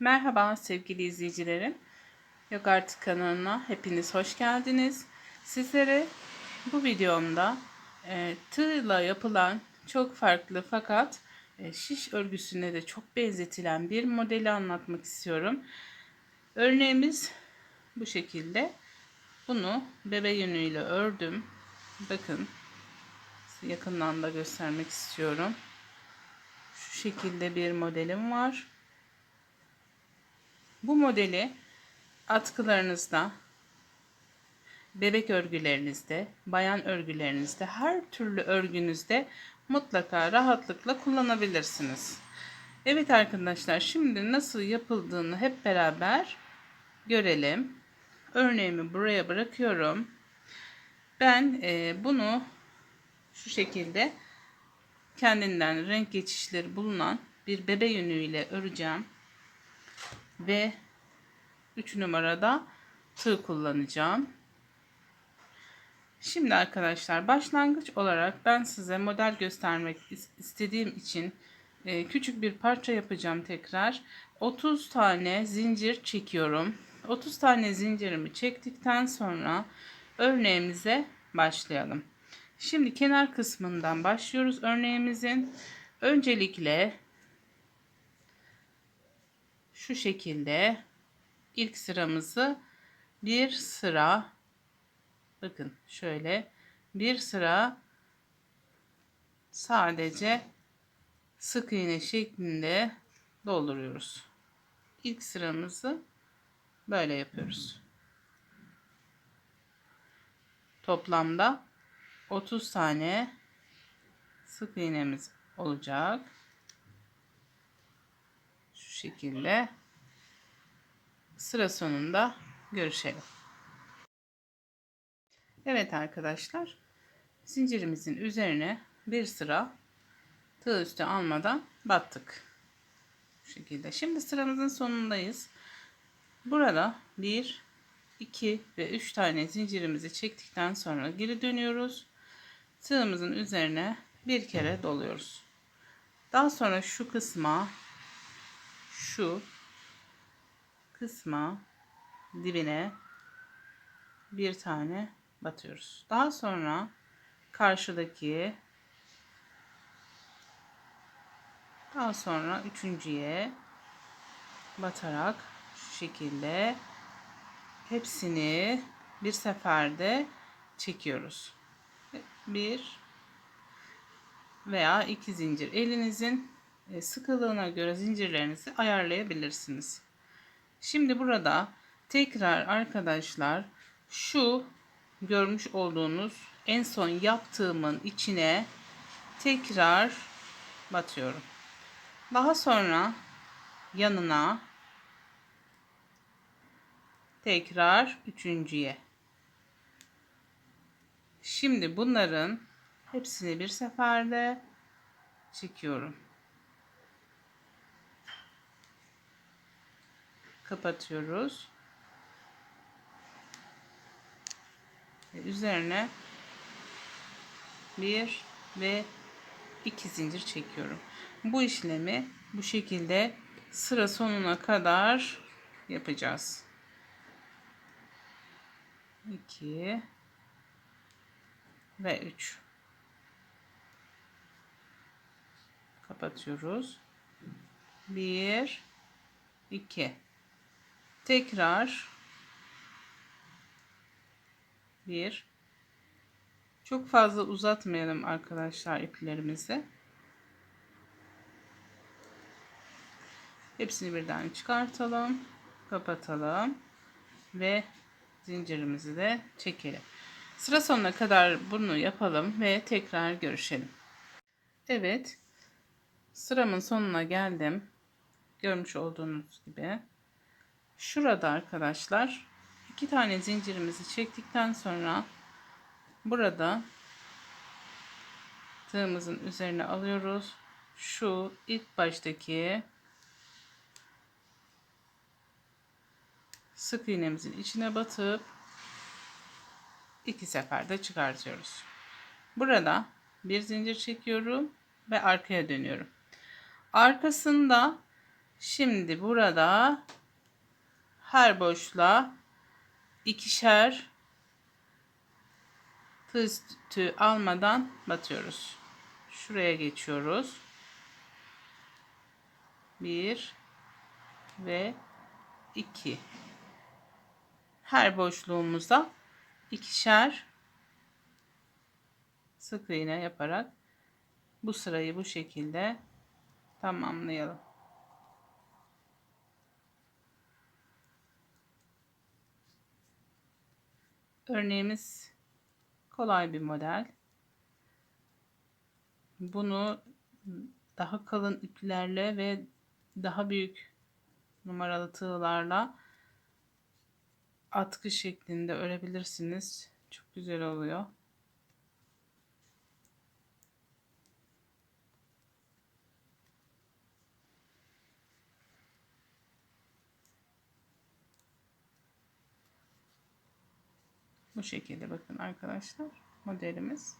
Merhaba sevgili izleyicilerim. Yok Artık kanalına hepiniz hoş geldiniz. Sizlere bu videomda e, tığla yapılan çok farklı fakat e, şiş örgüsüne de çok benzetilen bir modeli anlatmak istiyorum. Örneğimiz bu şekilde. Bunu bebe yünüyle ördüm. Bakın yakından da göstermek istiyorum. Şu şekilde bir modelim var. Bu modeli atkılarınızda, bebek örgülerinizde, bayan örgülerinizde, her türlü örgünüzde mutlaka rahatlıkla kullanabilirsiniz. Evet arkadaşlar şimdi nasıl yapıldığını hep beraber görelim. Örneğimi buraya bırakıyorum. Ben e, bunu şu şekilde kendinden renk geçişleri bulunan bir bebe yünüyle öreceğim. Ve 3 numarada tığ kullanacağım. Şimdi arkadaşlar başlangıç olarak ben size model göstermek istediğim için e, küçük bir parça yapacağım tekrar. 30 tane zincir çekiyorum. 30 tane zincirimi çektikten sonra örneğimize başlayalım. Şimdi kenar kısmından başlıyoruz örneğimizin. Öncelikle şu şekilde ilk sıramızı bir sıra bakın şöyle bir sıra sadece sık iğne şeklinde dolduruyoruz. İlk sıramızı böyle yapıyoruz. Toplamda 30 tane sık iğnemiz olacak. Şekilde sıra sonunda görüşelim. Evet arkadaşlar zincirimizin üzerine bir sıra tığ üstü almadan battık. Şu şekilde. Şimdi sıramızın sonundayız. Burada 1, 2 ve 3 tane zincirimizi çektikten sonra geri dönüyoruz. Tığımızın üzerine bir kere doluyoruz. Daha sonra şu kısma şu kısma dibine bir tane batıyoruz. Daha sonra karşıdaki daha sonra üçüncüye batarak şu şekilde hepsini bir seferde çekiyoruz. Bir veya iki zincir elinizin sıkılığına göre zincirlerinizi ayarlayabilirsiniz. Şimdi burada tekrar arkadaşlar şu görmüş olduğunuz en son yaptığımın içine tekrar batıyorum. Daha sonra yanına tekrar üçüncüye. Şimdi bunların hepsini bir seferde çekiyorum. Kapatıyoruz. Ve üzerine bir ve iki zincir çekiyorum. Bu işlemi bu şekilde sıra sonuna kadar yapacağız. 2 ve 3 kapatıyoruz. 1 2 tekrar bir çok fazla uzatmayalım arkadaşlar iplerimizi. Hepsini birden çıkartalım, kapatalım ve zincirimizi de çekelim. Sıra sonuna kadar bunu yapalım ve tekrar görüşelim. Evet, sıramın sonuna geldim. Görmüş olduğunuz gibi. Şurada arkadaşlar iki tane zincirimizi çektikten sonra burada tığımızın üzerine alıyoruz. Şu ilk baştaki sık iğnemizin içine batıp iki seferde çıkartıyoruz. Burada bir zincir çekiyorum ve arkaya dönüyorum. Arkasında Şimdi burada her boşluğa ikişer tığ üstü almadan batıyoruz. Şuraya geçiyoruz. Bir ve iki. Her boşluğumuza ikişer sık iğne yaparak bu sırayı bu şekilde tamamlayalım. Örneğimiz kolay bir model. Bunu daha kalın iplerle ve daha büyük numaralı tığlarla atkı şeklinde örebilirsiniz. Çok güzel oluyor. Bu şekilde bakın arkadaşlar modelimiz.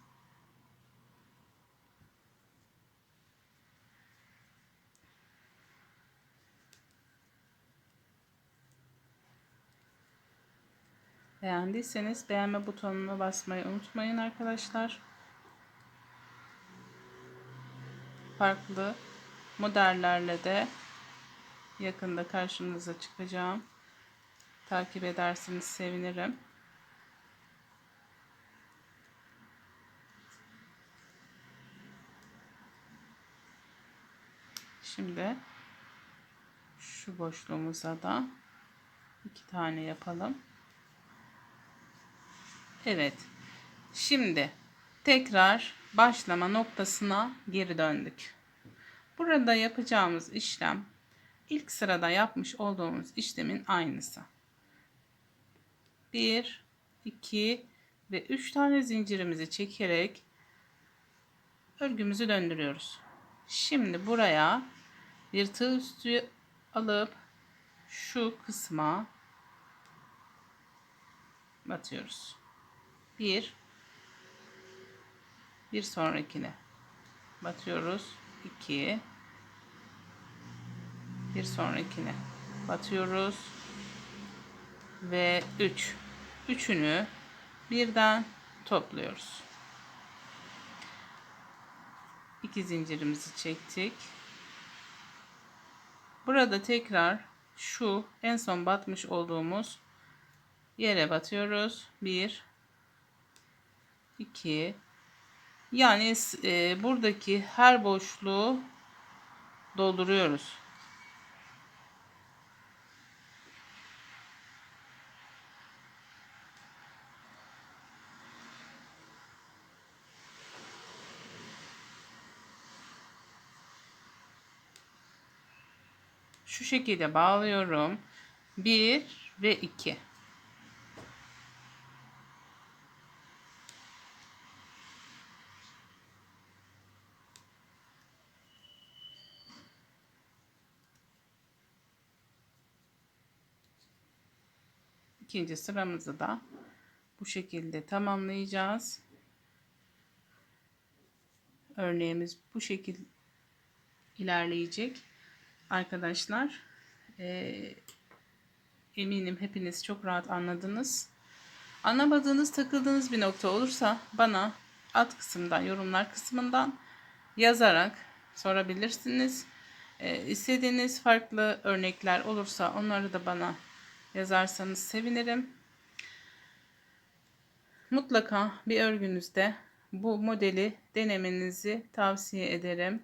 Beğendiyseniz beğenme butonuna basmayı unutmayın arkadaşlar. Farklı modellerle de yakında karşınıza çıkacağım. Takip ederseniz sevinirim. Şimdi şu boşluğumuza da iki tane yapalım. Evet. Şimdi tekrar başlama noktasına geri döndük. Burada yapacağımız işlem ilk sırada yapmış olduğumuz işlemin aynısı. 1 2 ve 3 tane zincirimizi çekerek örgümüzü döndürüyoruz. Şimdi buraya bir tığ üstü alıp şu kısma batıyoruz. Bir bir sonrakine batıyoruz. 2 bir sonrakine batıyoruz ve 3 üç. üçünü birden topluyoruz. İki zincirimizi çektik. Burada tekrar şu en son batmış olduğumuz yere batıyoruz. 1 2 yani e, buradaki her boşluğu dolduruyoruz. Şu şekilde bağlıyorum. 1 ve 2. İkinci sıramızı da bu şekilde tamamlayacağız. Örneğimiz bu şekilde ilerleyecek arkadaşlar. Ee, eminim hepiniz çok rahat anladınız. Anlamadığınız, takıldığınız bir nokta olursa bana alt kısımdan, yorumlar kısmından yazarak sorabilirsiniz. Ee, istediğiniz farklı örnekler olursa onları da bana yazarsanız sevinirim. Mutlaka bir örgünüzde bu modeli denemenizi tavsiye ederim.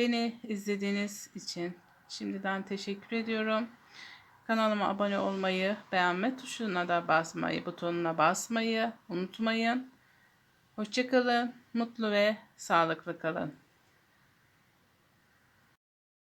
Beni izlediğiniz için şimdiden teşekkür ediyorum. Kanalıma abone olmayı, beğenme tuşuna da basmayı, butonuna basmayı unutmayın. Hoşçakalın, mutlu ve sağlıklı kalın.